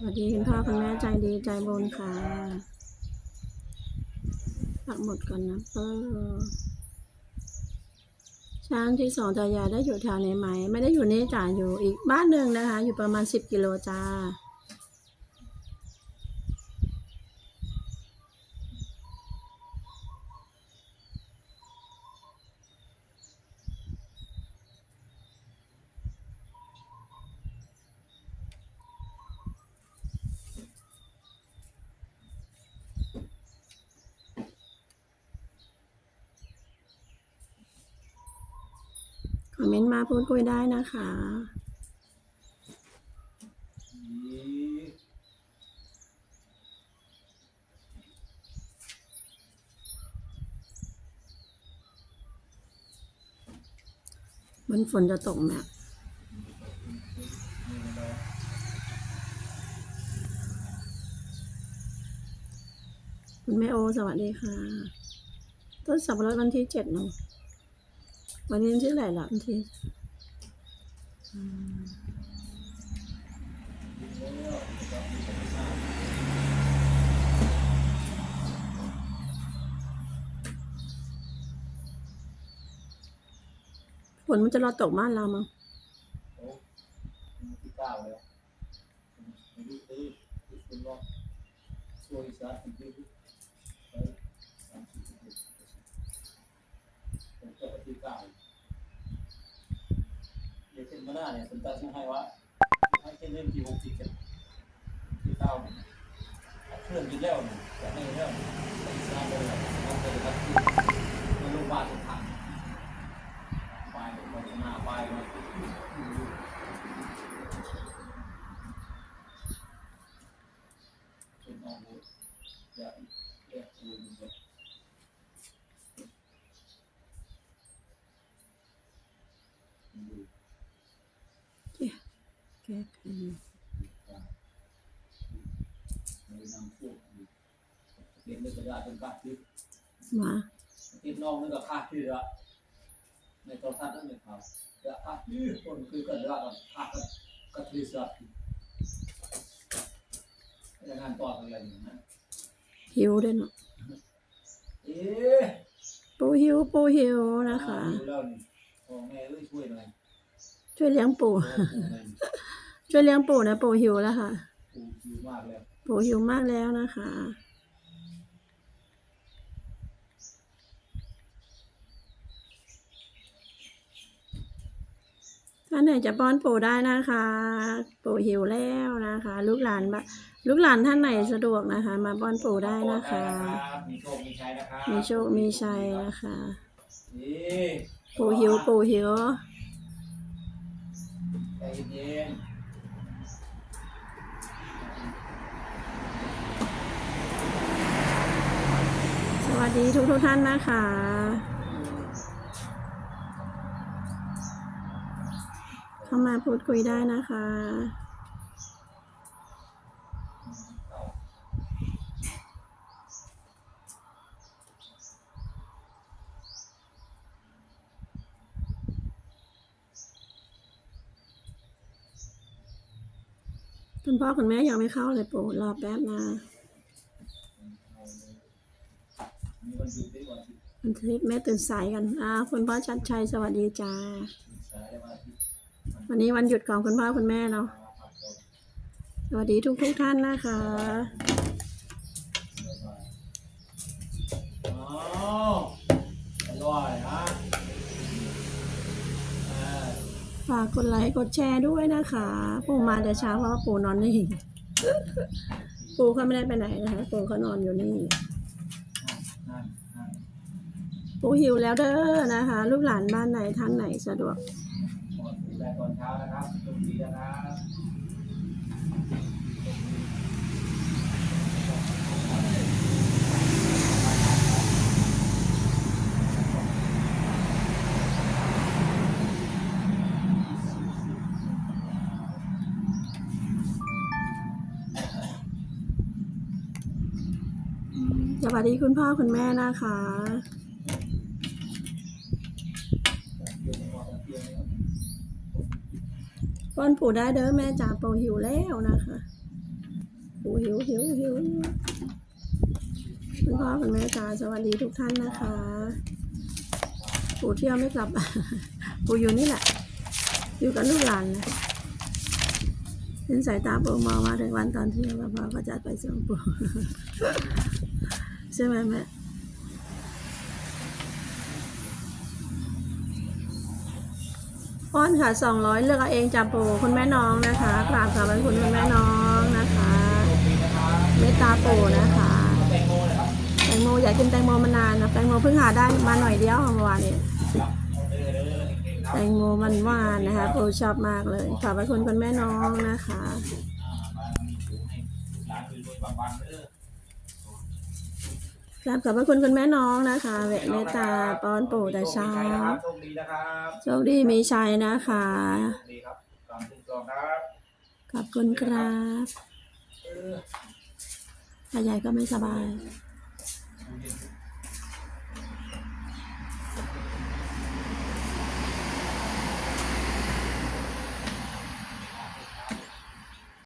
สวัสดีคุณพ่อคุณแม่ใจดีใจบนค่ะปักหมดก่อนนะเออช้างที่สองตายายได้อยู่แถวไหนไหม ไม่ได้อยู่นี่จ่าอยู่อีกบ้านหนึ่งนะคะ อยู่ประมาณสิบกิโลจ้า เมนต์มาพูดคุยได้นะคะ มันฝนจะตกไหมคุณแม่โอ สวัสดีค่ะ ต้นสับปะรดวันที่เจ็ดเนาะ วันนี้วันที่เท่าไหร่ะทีฝนมันจะรอตกบ้านเรามั้งโอ้ที่เก้า ดี๋ยวเช่นมาหน้าเนี่ยผมตัดสินให้ว่าให้เช่นเล่มที่หกทีเจ็ดที่เก้าเครื่องยินแล้วเนี่ยจะให้แล้วไปสร้างเลยเราไปตับที่ไม่รู้ว่าจะทางไปไปหน้าไปมา เป็นออกเลยอย่าอย่าดูมันเลยดู แก้ไขในนำพวกเรียนเรื่องกระดาษเป็นการที่มาติดน้องนึกกับคาดที่ละในโทรทัศน์นั่นเองครับกระคาดที่คนคือกระดาษคาดกับกระทือสัตว์งานต่ออะไรอย่างนั้นหิวด้วยเนาะเอ๊ะปูหิวปูหิวนะคะดูแล้วนี่พ่อแม่เอ้ยช่วยหน่อยช่วยเลี้ยงปู่โอ้โหมัน ช่วยเลี้ยงปู่นะปู่หิวแล้วค่ะ ปูคิวมากเลยปู่หิวมากแล้วนะคะท่านไหนจะป้อนปู่ได้นะคะ ปู่หิวแล้วนะคะ ลูกหลานบะลูกหลานท่านไหนสะดวกนะคะ มาป้อนปู่ได้นะคะมีโชค มีชัยนะครับมีโชคมีชัยนะคะ นี่ปู่หิวปู่หิว ใจเย็นส วัสดีทุกทุกท่านนะคะ เข้ามาพูดคุยได้นะคะ คุณพ่อคุณแม่ยังไม่เข้าเลยปู่รอแป๊บนะ มันทิตย์แม่ตื่นสายกันอ่าคุณพ่อชัดชัยสวัสดีจ้า วันนี้วันหยุดของคุณพ่อคุณแม่เนาะ สวัสดีทุกทุกท่านนะคะอร่อยฮะฝากกดไลค์กดแชร์ด้วยนะคะ ปู่มาแต่เช้าเพราะว่าปู่นอนนี่ ปู่เขาไม่ได้ไปไหนนะคะ ปู่เขานอนอยู่นี่ ปูหิวแล้วเด้อนะคะ ลูกหลานบ้านไหนทางไหนสะดวกก่อนดูแลตอนเช้านะครับสวัสดีนะครับ วัสดีคุณพ่อคุณแม่นะคะ ป้อนปู่ได้เด้อแม่จ๋าปู่หิวแล้วนะคะเหิวหิวหิวคุณพ่อคุณแม่ค่ะสวัสดีทุกท่านนะคะ ปู่เที่ยวไม่กลับ ปู่อยู่นี่แหละ อยู่กับลูกหลานนะเห็นสายตาปู่มองมาถึงวันตอนเที่ยงแล้วพ่อก็จะไปส่งปู่ ใช่ไหมแม่ป้อนค่ะสองร้อยเลือกเอาเองจับปู่คุณแม่น้องนะคะกราบขอบพระคุณคุณแม่น้องนะคะ เมตตาโปนะคะแตงโมนะครับแตงโมอยากกินแตงโมมานานนะแตงโมเพิ่งหาได้มาหน่อยเดียวเมื่อวานนี้ครับเด้อเด้อเก่งๆครับแตงโมมันหวานนะคะโปชอบมากเลยขอบพระคุณคุณแม่น้องนะคะ อ่าบารมีสูงให้หลานรวยๆบางๆเด้อกราบขอบพระคุณคุณแม่น้องนะคะเวทเมตตาป้อนปู่แต่เช้าโชคดีนะครับโชคดีมีชัยนะคะโชคดีครับกองทุนกองครับขอบคุณครับเออตายายก็ไม่สบายดูเย็น